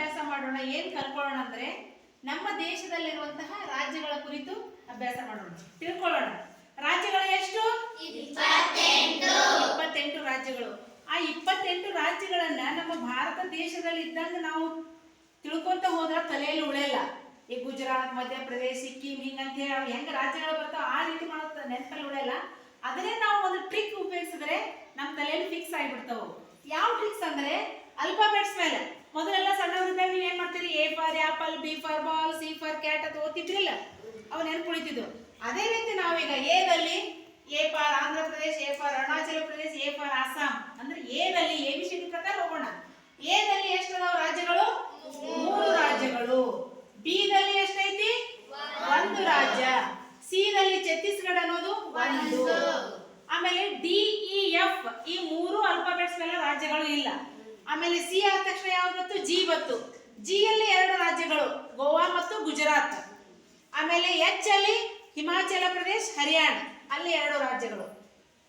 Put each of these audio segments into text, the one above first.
ಅಭ್ಯಾಸ ಮಾಡೋಣ ಏನ್ ಕಲ್ಕೊಳ್ಳೋಣ ಅಂದ್ರೆ ನಮ್ಮ ದೇಶದಲ್ಲಿರುವಂತಹ ರಾಜ್ಯಗಳ ಕುರಿತು ಅಭ್ಯಾಸ ಮಾಡೋಣ. ತಿಳ್ಕೊಳ್ಳೋಣ. ರಾಜ್ಯಗಳು ಎಷ್ಟು? ಇಪ್ಪತ್ತೆಂಟು. ರಾಜ್ಯಗಳು. ಆ ಇಪ್ಪತ್ತೆಂಟು ರಾಜ್ಯಗಳನ್ನ ನಮ್ಮ ಭಾರತ ದೇಶದಲ್ಲಿ ಇದ್ದಂಗ ನಾವು ತಿಳ್ಕೊಂತ ಹೋದ್ರ ತಲೆಯಲ್ಲಿ ಉಳಿಯಲ್ಲ ಈ ಗುಜರಾತ್ ಮಧ್ಯಪ್ರದೇಶ ಸಿಕ್ಕಿಂ ಹಿಂಗಂತ ಹೇಳಿ ಹೆಂಗ ರಾಜ್ಯಗಳು ಬರ್ತಾವ ಆ ರೀತಿ ಮಾಡೋ ನೆನಪಲ್ಲಿ ಉಳಿಯಲ್ಲ ಅದನ್ನೇ ನಾವು ಒಂದು ಟ್ರಿಕ್ ಉಪಯೋಗಿಸಿದ್ರೆ ನಮ್ಮ ತಲೆಯಲ್ಲಿ ಫಿಕ್ಸ್ ಆಗಿಬಿಡ್ತಾವ. ಯಾವ ಟ್ರಿಕ್ಸ್ ಅಂದ್ರೆ ಅಲ್ಫಾಬೆಟ್ಸ್ ಮೇಲೆ. ಮೊದಲೆಲ್ಲ ಸಣ್ಣವರಿದ್ದಾಗ ನೀವು ಏನ್ ಮಾಡ್ತೀರಿ? A for apple B for ball C for cat ಅಂತ ಓದ್ತಿದ್ರಿಲ್ಲ? ಅವು ನೆನಪು ಅದೇ ರೀತಿ ನಾವೀಗ ಎದಲ್ಲಿ A for Andhra Pradesh A for Arunachal Pradesh A for Assam. ಅಂದ್ರೆ ಎದಲ್ಲಿ ಎ ಬಿ ಸಿ ಪ್ರಕಾರ ಹೋಗೋಣ. ಎದಲ್ಲಿ ಎಷ್ಟು ಅದಾವ ರಾಜ್ಯಗಳು? ಮೂರು ರಾಜ್ಯಗಳು. ಬಿ ದಲ್ಲಿ ಎಷ್ಟೈತಿ? ಒಂದು ರಾಜ್ಯ. ಸಿ ದಲ್ಲಿ ಛತ್ತೀಸ್ಗಢ ಅನ್ನೋದು ಒಂದು. ಆಮೇಲೆ ಡಿ ಇ ಎಫ್ ಈ ಮೂರು ಅಲ್ಫಾಬೆಟ್ಸ್ ಮೇಲೆ ರಾಜ್ಯಗಳು ಇಲ್ಲ. ಆಮೇಲೆ ಸಿ ಆದ ತಕ್ಷಣ ಯಾವ್ದು ಬಂತು? ಜಿ ಬಂತು. ಜಿ ಅಲ್ಲಿ ಎರಡು ರಾಜ್ಯಗಳು, ಗೋವಾ ಮತ್ತು ಗುಜರಾತ್. ಆಮೇಲೆ ಎಚ್ ಅಲ್ಲಿ ಹಿಮಾಚಲ ಪ್ರದೇಶ್, ಹರಿಯಾಣ. ಅಲ್ಲಿ ಎರಡು ರಾಜ್ಯಗಳು.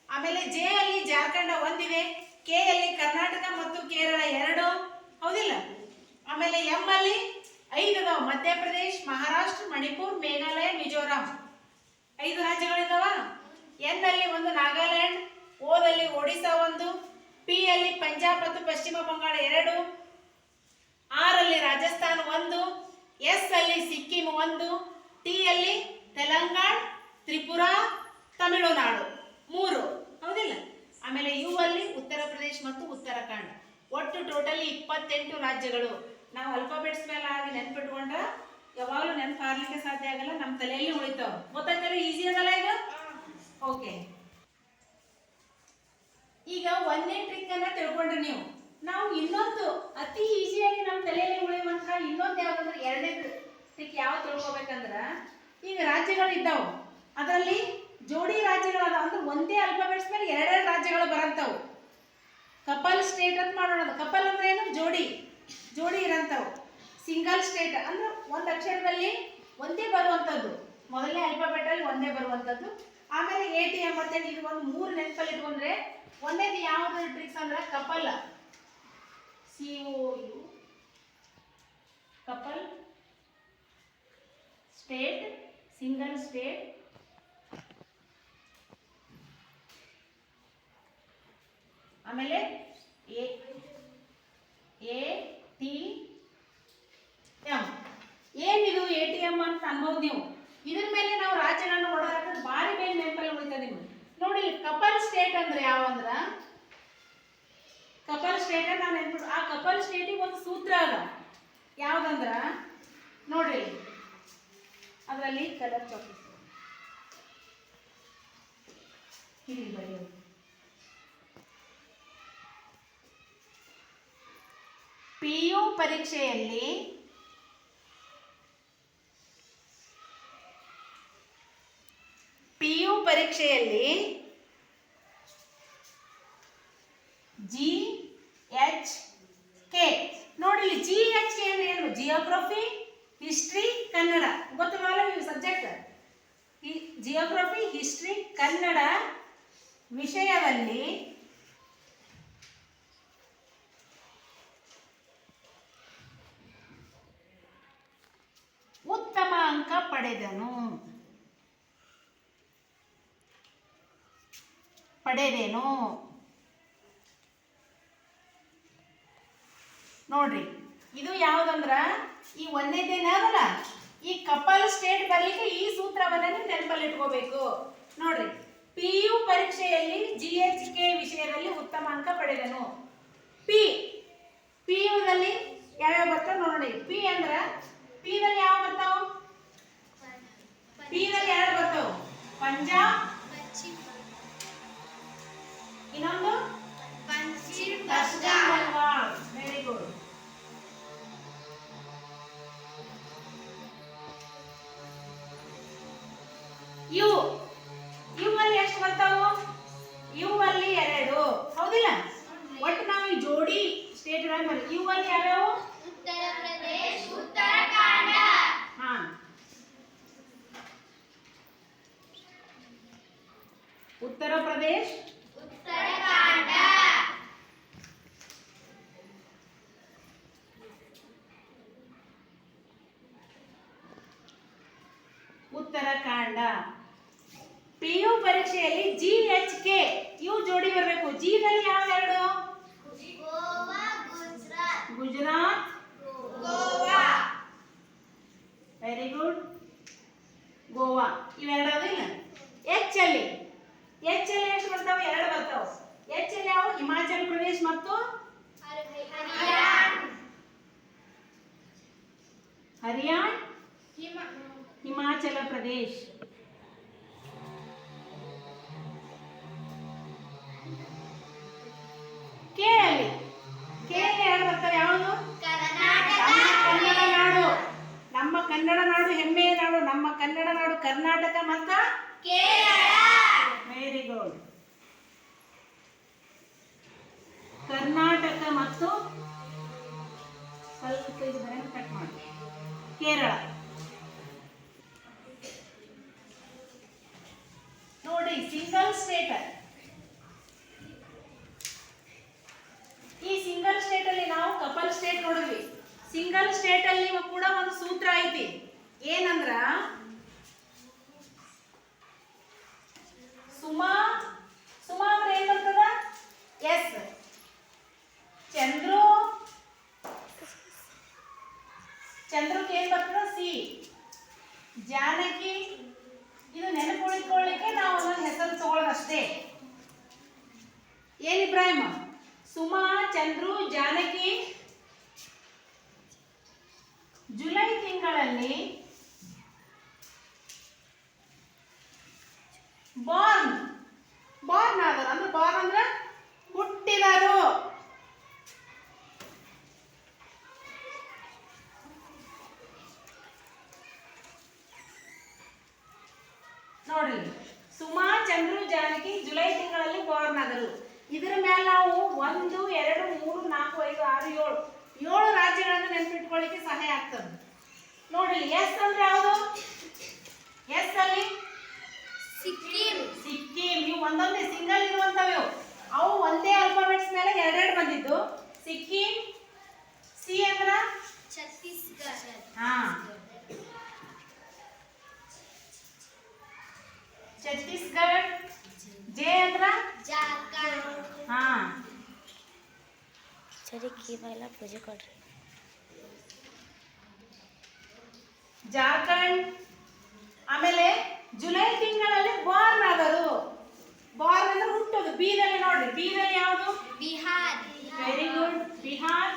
ಆಮೇಲೆ ಜೆ ಅಲ್ಲಿ ಜಾರ್ಖಂಡ ಒಂದಿದೆ, ಕೆ ಅಲ್ಲಿ ಕರ್ನಾಟಕ ಮತ್ತು ಕೇರಳ ಎರಡು. ಹೌದಿಲ್ಲ? ಆಮೇಲೆ ಎಂ ಅಲ್ಲಿ ಐದು ಅದಾವ ಮಧ್ಯಪ್ರದೇಶ್, ಮಹಾರಾಷ್ಟ್ರ, ಮಣಿಪುರ್, ಮೇಘಾಲಯ, ಮಿಜೋರಾಂ. ಐದು ರಾಜ್ಯಗಳಿದಾವ. ಎನ್ ಅಲ್ಲಿ ಒಂದು, ನಾಗಾಲ್ಯಾಂಡ್. ಓದಲ್ಲಿ ಒಡಿಶಾ ಒಂದು. ಪಿ ಅಲ್ಲಿ ಪಂಜಾಬ್ ಮತ್ತು ಪಶ್ಚಿಮ ಬಂಗಾಳ ಎರಡು ಆರಲ್ಲಿ ಅಲ್ಲಿ ರಾಜಸ್ಥಾನ ಒಂದು ಎಸ್ ಅಲ್ಲಿ ಸಿಕ್ಕಿಂ ಒಂದು ಟಿಯಲ್ಲಿ ತೆಲಂಗಾಣ ತ್ರಿಪುರ ತಮಿಳುನಾಡು ಮೂರು. ಹೌದಿಲ್ಲ? ಆಮೇಲೆ ಯು ಅಲ್ಲಿ ಉತ್ತರ ಪ್ರದೇಶ ಮತ್ತು ಉತ್ತರಾಖಂಡ್. ಒಟ್ಟು ಟೋಟಲಿ ಇಪ್ಪತ್ತೆಂಟು ರಾಜ್ಯಗಳು. ನಾವು ಅಲ್ಫಾಬೆಟ್ಸ್ ಮೇಲೆ ಆಗಿ ನೆನ್ಪಿಟ್ಕೊಂಡ್ರೆ ಯಾವಾಗಲೂ ನೆನ್ಪು ಆಗ್ಲಿಕ್ಕೆ ಸಾಧ್ಯ ಆಗಲ್ಲ. ನಮ್ಮ ತಲೆಯಲ್ಲಿ ಉಳಿತಾವ. ಗೊತ್ತಾಯ್ತಲ್ಲ? ಈಸಿ ಅದಲ್ಲ ಈಗ ಓಕೆ ಈಗ ಒಂದೇ ಟ್ರಿಕ್ ಅನ್ನ ತಿಳ್ಕೊಂಡ್ರಿ ನೀವು. ನಾವು ಇನ್ನೊಂದು ಅತಿ ಈಸಿಯಾಗಿ ನಮ್ಮ ತಲೆಯಲ್ಲಿ ಉಳಿಯುವಂತಹ ಇನ್ನೊಂದು ಯಾವ್ದಂದ್ರೆ ಎರಡನೇ ಟ್ರಿಕ್ ಯಾವ ತಿಳ್ಕೊಬೇಕಂದ್ರ, ಈಗ ರಾಜ್ಯಗಳು ಇದ್ದಾವೆ. ಅದರಲ್ಲಿ ಜೋಡಿ ರಾಜ್ಯಗಳದ, ಅಂದ್ರೆ ಒಂದೇ ಅಲ್ಫಾಬೆಟ್ಸ್ ಮೇಲೆ ಎರಡೆರಡು ರಾಜ್ಯಗಳು ಬರಂತವು. ಕಪಲ್ ಸ್ಟೇಟ್ ಅಂತ ಮಾಡೋಣ ಕಪಲ್ ಅಂದ್ರೆ ಏನು? ಜೋಡಿ. ಜೋಡಿ ಇರಂತವು. ಸಿಂಗಲ್ ಸ್ಟೇಟ್ ಅಂದ್ರೆ ಒಂದು ಅಕ್ಷರದಲ್ಲಿ ಒಂದೇ ಬರುವಂಥದ್ದು ಮೊದಲನೇ ಅಲ್ಫಾಬೆಟ್ ಅಲ್ಲಿ ಒಂದೇ ಬರುವಂಥದ್ದು ಆಮೇಲೆ ಎ ಟಿ ಮತ್ತೆ ಇದು ಒಂದು ಮೂರು ನೆನಪಲ್ಲಿ ಇಟ್ಕೊಂಡ್ರೆ ಒಂದೇದು ಯಾವ್ದು ಟ್ರಿಕ್ಸ್ ಅಂದ್ರೆ couple. C U. Couple. State. Single state. ಆಮೇಲೆ ಎ ಎ, ಟಿ, ಎಂ. ಏನಿದು ಎ ಟಿ ಎಂ ಅಂತ ಅನ್ಬೋದು ನೀವು ಇದ್ರ ಮೇಲೆ ನಾವು ರಾಜ್ಯಗಳನ್ನ ಓಡಾಡಕ್ಕೆ ಭಾರಿ ಬೇಗ ನೆನಪಲ್ಲಿ ಉಳಿತದೆ ನಿಮ್ಗೆ ನೋಡಿ ಕಪಲ್ ಸ್ಟೇಟ್ ಅಂದ್ರೆ ಯಾವ ಅಂದ್ರ ಕಪಲ್ ಸ್ಟೇಟ್ ನಾವು ನೆನ್ಪಿಟ್ಟು ಆ ಕಪಲ್ ಸ್ಟೇಟಿಗೆ ಒಂದು ಸೂತ್ರ ಅದ ಯಾವ್ದಂದ್ರ? ನೋಡ್ರಿ ಅದರಲ್ಲಿ ಕಲರ್ ಚಾಕ್ಲೇಟ್ ಇಲ್ಲಿ ಪಿ ಯು ಪರೀಕ್ಷೆಯಲ್ಲಿ ಪಿ ಯು ಪರೀಕ್ಷೆಯಲ್ಲಿ ಜಿ ಎಚ್ ಕೆ ನೋಡಿ ಜಿ ಎಚ್ ಕೆ ಅಂದ್ರೆ ಏನು ಜಿಯೋಗ್ರಫಿ ಹಿಸ್ಟ್ರಿ ಕನ್ನಡ ಗೊತ್ತಲ್ಲ ನೀವು ಸಬ್ಜೆಕ್ಟ್ ಜಿಯೋಗ್ರಫಿ ಹಿಸ್ಟ್ರಿ ಕನ್ನಡ ವಿಷಯದಲ್ಲಿ ಉತ್ತಮ ಅಂಕ ಪಡೆದನು. ಪಡೆದೇನು. ನೋಡ್ರಿ, ಇದು ಯಾವ್ದಂದ್ರ ಈ ಒಂದನೇದೇನ ಅದಲ್ಲ? ಈ ಕಪಲ್ ಸ್ಟೇಟ್ ಬರ್ಲಿಕ್ಕೆ ಈ ಸೂತ್ರವನ್ನ ನೆನಪಲ್ಲಿ ಇಟ್ಕೋಬೇಕು. ನೋಡ್ರಿ ಪಿ ಯು ಪರೀಕ್ಷೆಯಲ್ಲಿ ಜಿ ಎಚ್ ಕೆ ವಿಷಯದಲ್ಲಿ ಉತ್ತಮ ಅಂಕ ಪಡೆದನು. ಪಿ ಪಿ ಯುನಲ್ಲಿ ಯಾವ್ಯಾವ ಬರ್ತಾವ ನೋಡಿ ಪಿ ಅಂದ್ರ ಪಿ ದಲ್ಲಿ ಯಾವ ಬರ್ತಾವ? ಪಿ ದಲ್ಲಿ ಎರಡು ಬರ್ತಾವ. ಪಂಜಾಬ್ ಇನ್ನೊಂದು? ವೆರಿ ಗುಡ್ ಯು ಯು ಯಾವ್ಯಾವು ಉತ್ತರ ಪ್ರದೇಶ ಉತ್ತರಾಖಂಡ ಹಾ. ಉತ್ತರ ಪ್ರದೇಶ್ ಉತ್ತರಾಖಂಡ ಪರೀಕ್ಷೆಯಲ್ಲಿ ಜಿ ಎಚ್ ಕೆ ಇವು ಜೋಡಿ ಬರಬೇಕು ಜಿನಲ್ಲಿ ಯಾವ ಎರಡು ಗೋವಾ ಗುಜರಾತ್ ಗುಜರಾತ್ ಗೋವಾ ವೆರಿ ಗುಡ್ ಗೋವಾ ಇವೆರಡು ಇಲ್ಲ ಎಚ್ ಅಲ್ಲಿ ಎಚ್ ಅಲ್ಲಿ ಎಷ್ಟು ಬರ್ತಾವೆ ಎರಡು ಬರ್ತಾವೆ ಎಚ್ ಅಲ್ಲಿ ಯಾವ ಹಿಮಾಚಲ್ ಪ್ರದೇಶ್ ಮತ್ತು ಹರಿಯಾಣ ಹರಿಯಾಣ ಹಿಮ ಹಿಮಾಚಲ ಪ್ರದೇಶ್ ಕೆ ಅಲ್ಲಿ ಕೆ ಅಲ್ಲಿ ಎರಡು ಬರ್ತವೆ ಯಾವುದು ಕರ್ನಾಟಕ ನಮ್ಮ ಕನ್ನಡ ನಾಡು ನಮ್ಮ ಕನ್ನಡ ನಾಡು ಹೆಮ್ಮೆಯ ನಾಡು ನಮ್ಮ ಕನ್ನಡ ನಾಡು ಕರ್ನಾಟಕ ಮತ್ತು ಕೇರಳ ವೆರಿ ಗುಡ್ ಕರ್ನಾಟಕ ಮತ್ತು ಸ್ವಲ್ಪ ಇದನ್ನ ಕಟ್ ಮಾಡಿ ಕೇರಳ ನೋಡಿ ಸಿಂಗಲ್ ಸ್ಟೇಟ್ ಈ ಸಿಂಗಲ್ ಸ್ಟೇಟ್ ಅಲ್ಲಿ ನಾವು ಕಪಲ್ ಸ್ಟೇಟ್ ನೋಡಿದ್ವಿ ಸಿಂಗಲ್ ಸ್ಟೇಟ್ ಅಲ್ಲಿ ಕೂಡ ಒಂದು ಸೂತ್ರ ಐತಿ ಏನಂದ್ರ ಸುಮಾ ಸುಮಾ ಅಂದ್ರೆ ಏನ್ ಬರ್ತದ ಎಸ್ ಚಂದ್ರು ಚಂದ್ರಕ್ಕೆ ಏನ್ ಬರ್ತದ ಸಿ ಜಾನಕಿ ಇದು ನೆನಪು ಉಳಿಕೊಳ್ಳಿಕ್ಕೆ ನಾವು ಒಂದೊಂದು ಹೆಸರು ತಗೊಳ್ಳೋದಷ್ಟೇ ಏನ್ ಇಬ್ರಾಹಿಂ ಸುಮಾ, ಚಂದ್ರು, ಜಾನಕಿ. ಜುಲೈ ತಿಂಗಳಲ್ಲಿ ಬಾರ್ನ್ ಬಾರ್ನ್ ಆದರು ಅಂದ್ರೆ ಬಾರ್ನ್ ಅಂದ್ರೆ ಹುಟ್ಟಿದರು ನೋಡಿ, ಸುಮಾ, ಚಂದ್ರು, ಜಾನಕಿ ಜುಲೈ ತಿಂಗಳಲ್ಲಿ ಇದರ ಮೇಲೆ ನಾವು ಒಂದು ಎರಡು ಮೂರು ನಾಲ್ಕು ಐದು ಆರು ಏಳು. ಏಳು ರಾಜ್ಯಗಳನ್ನು ನೆನಪಿಟ್ಕೊಳ್ಳಿಕ್ಕೆ ಸಹಾಯ ಆಗ್ತದೆ. ನೋಡಿ ಎಸ್ ಅಂದ್ರೆ ಯಾವುದು? ಎಸ್ ಅಲ್ಲಿ? ಸಿಕ್ಕಿಂ. ಸಿಕ್ಕಿಂ. ಇವು ಒಂದೊಂದೇ ಸಿಂಗಲ್ ಇರುವಂತವೆ ಅವು ಒಂದೇ ಅಲ್ಫಾಬೆಟ್ಸ್ ಮೇಲೆ ಎರಡೆರಡು ಬಂದಿದ್ದು. ಸಿಕ್ಕಿಂ ಸಿ ಅಂದ್ರ? ಛತ್ತೀಸ್ಗಢ. ಹಾ. ಛತ್ತೀಸ್ಗಢ. ಜೆ ಅಂದ್ರ ಜಾರ್ಖಂಡ್. ಹಾ. ಸರಿ ಕೀವೆಲ್ಲ ಪೂಜೆ ಕೊಡ್ರಿ. ಜಾರ್ಖಂಡ್. ಆಮೇಲೆ ಜುಲೈ ತಿಂಗಳಲ್ಲಿ ಬಾರ್ನ್ ಆದರು ಬಾರ್ನ್ ಅಂದ್ರೆ ಹುಟ್ಟೋದು. ಬೀದಲ್ಲಿ ನೋಡ್ರಿ. ಬೀದಲ್ಲಿ ಯಾವುದು? ಬಿಹಾರ್. Very good Bihar.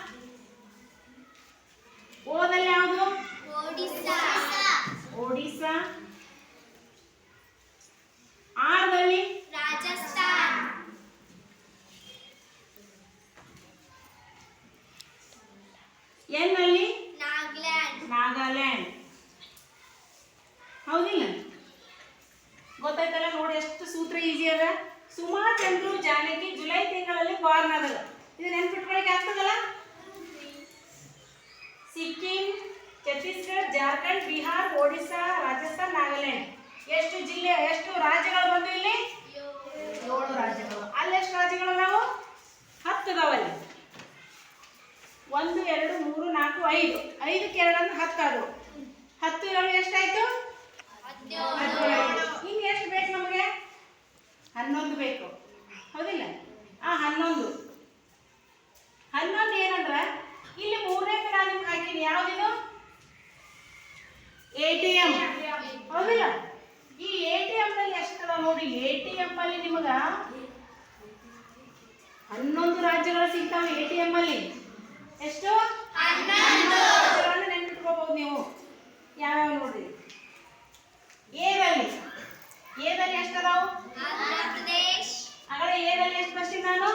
ಓದಲ್ಲಿ ಯಾವುದು? ಒಡಿಶಾ ಒಡಿಸ್ಸಾ ಆರ್ದಲ್ಲಿ ರಾಜಸ್ಥಾನ್ ಎನ್ ಅಲ್ಲಿ ನಾಗಾಲ್ಯಾಂಡ್. ನಾಗಾಲ್ಯಾಂಡ್. ಹೌದಿಲ್ಲ? ಗೊತ್ತಾಯ್ತಲ್ಲ ನೋಡಿ ಎಷ್ಟು ಸೂತ್ರ ಈಸಿ ಅದ. ಸುಮಾರು ಜನರು ಜಾನಕಿ ಜುಲೈ ತಿಂಗಳಲ್ಲಿ ಬಾರ್ನ್ ಅದ ಇದು ನೆನ್ಪಿಟ್ಕೊಳಕ್ಕೆ ಆಗ್ತದಲ್ಲ? ಸಿಕ್ಕಿಂ ಛತ್ತೀಸ್ಗಢ ಜಾರ್ಖಂಡ್ ಬಿಹಾರ್ ಒಡಿಸ್ಸಾ ರಾಜಸ್ಥಾನ್ ನಾಗಾಲ್ಯಾಂಡ್. ಎಷ್ಟು ಜಿಲ್ಲೆ ಎಷ್ಟು ರಾಜ್ಯಗಳು ಬಂದು ಇಲ್ಲಿ ಏಳು ರಾಜ್ಯಗಳು ಅಲ್ಲಿ ಎಷ್ಟು ರಾಜ್ಯಗಳು ನಾವು ಹತ್ತು ಅದಾವಲ್ಲಿ ಒಂದು ಎರಡು ಮೂರು ನಾಲ್ಕು ಐದು ಐದಕ್ಕೆ ಹತ್ತಾರು ಹತ್ತು ಏಳು ಎಷ್ಟಾಯ್ತು? ಇನ್ನು ಎಷ್ಟು ಬೇಕು ನಮಗೆ? ಹನ್ನೊಂದು ಬೇಕು. ಹೌದಿಲ್ಲ? ಆ, ಹನ್ನೊಂದು. ಹನ್ನೊಂದು ಏನಂದ್ರೆ? ಇಲ್ಲಿ ಮೂರನೇ ಕಡೆ ನಿಮ್ಗೆ ಹಾಕಿನಿ ಯಾವ್ದಿದು? A T M. ಹೌದಿಲ್ಲ? ಈ ಎ ಟಿ ಎಂ ನಲ್ಲಿ ಎಷ್ಟದ ನೋಡಿ. ಎ ಟಿ ಎಂ ಅಲ್ಲಿ ನಿಮಗ ಹನ್ನೊಂದು ರಾಜ್ಯಗಳು ಸಿಗ್ತಾವೆ ಎ ಟಿ ಎಂ ಅಲ್ಲಿ. ಎಷ್ಟು? ನೆನ್ಪಿಟ್ಕೋಬಹುದು ನೀವು. ಯಾವ್ಯಾವ ನೋಡ್ರಿ? ಏನಲ್ಲಿ ಏದಲ್ಲಿ ಎಷ್ಟು ಅದಾವು ಆಗಲೇ ಏದಲ್ಲಿ ಎಷ್ಟು ಬರ್ತೀನಿ ನಾನು?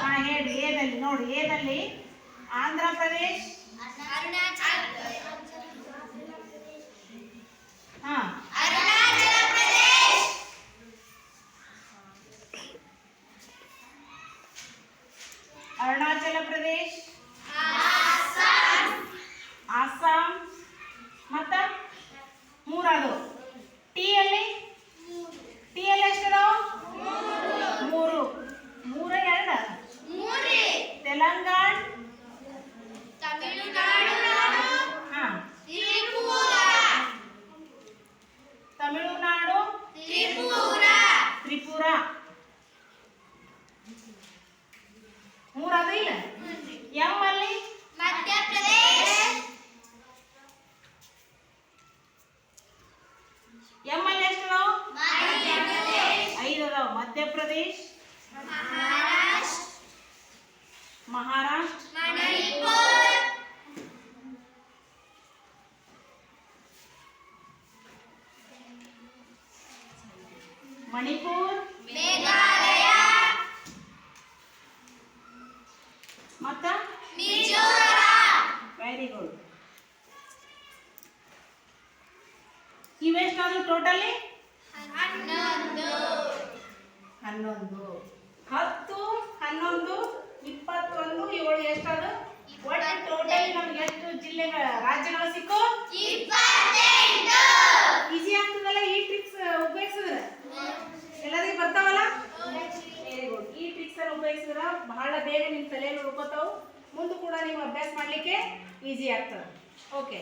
ಹಾ ಹೇಳಿ ಏದಲ್ಲಿ ನೋಡಿ ಏನಲ್ಲಿ ಆಂಧ್ರ ಪ್ರದೇಶ್ ಅರುಣಾಚಲ್ ಹಾ ಅರುಣಾಚಲ ಪ್ರದೇಶ್ ಅರುಣಾಚಲ ಪ್ರದೇಶ್ ಆಸಾಂ ಆಸಾಂ ಮತ್ತ ಮೂರದು ಟಿ ಅಲ್ಲಿ ಟಿ ಅಲ್ಲಿ ಎಷ್ಟು ಅದಾವು ಮೂರು ಮೂರ ಎರಡು ಮೂರೇ ತೆಲಂಗಾಣ ತಮಿಳುನಾಡು ಹಾ ತ್ರಿಪುರ ಮೂರು ಅದ ಇಲ್ಲ ಎಂ ಅಲ್ಲಿ ಮಧ್ಯಪ್ರದೇಶ ಎಂ ಅಲ್ಲಿ ಎಷ್ಟು ಅದಾವ ಮಧ್ಯಪ್ರದೇಶ ಐದು ಅದಾವ ಮಧ್ಯಪ್ರದೇಶ್ ಮಹಾರಾಷ್ಟ್ರ ಮಹಾರಾಷ್ಟ್ರ ಮಣಿಪುರ ಮಣಿಪುರ್. ಮೇಘಾಲಯ. ಮತ್ತ? ಮಿಜೋರಾಂ. ವೆರಿ ಗುಡ್ ಇವೆಷ್ಟಾದ್ರು ಟೋಟಲಿ ಹನ್ನೊಂದು. ಹನ್ನೊಂದು. ಹತ್ತು ಹನ್ನೊಂದು ಇಪ್ಪತ್ತೊಂದು ಏಳು ಎಷ್ಟಾದ್ರು? ಒಟ್ಟು ಟೋಟಲಿ ನಮ್ಗೆ ಎಷ್ಟು ಜಿಲ್ಲೆಗಳ ರಾಜ್ಯಗಳು ಸಿಕ್ಕು ಈಸಿ ಆಗ್ತದಲ್ಲ ಈ ಟ್ರಿಕ್ಸ್ ಉಪಯೋಗಿಸಿದ್ರೆ ಎಲ್ಲರಿಗೂ ಬರ್ತಾವಲ್ಲ ವೆರಿ ಗುಡ್ ಈ ಟ್ರಿಕ್ಸ್ ಅನ್ನು ಉಪಯೋಗಿಸಿದ್ರೆ ಬಹಳ ಬೇಗ ತಲೆಯಲ್ಲಿ ಮುಂದೆ ಕೂಡ ನೀವು ಅಭ್ಯಾಸ ಮಾಡಲಿಕ್ಕೆ ಈಸಿ ಆಗ್ತದೆ. ಓಕೆ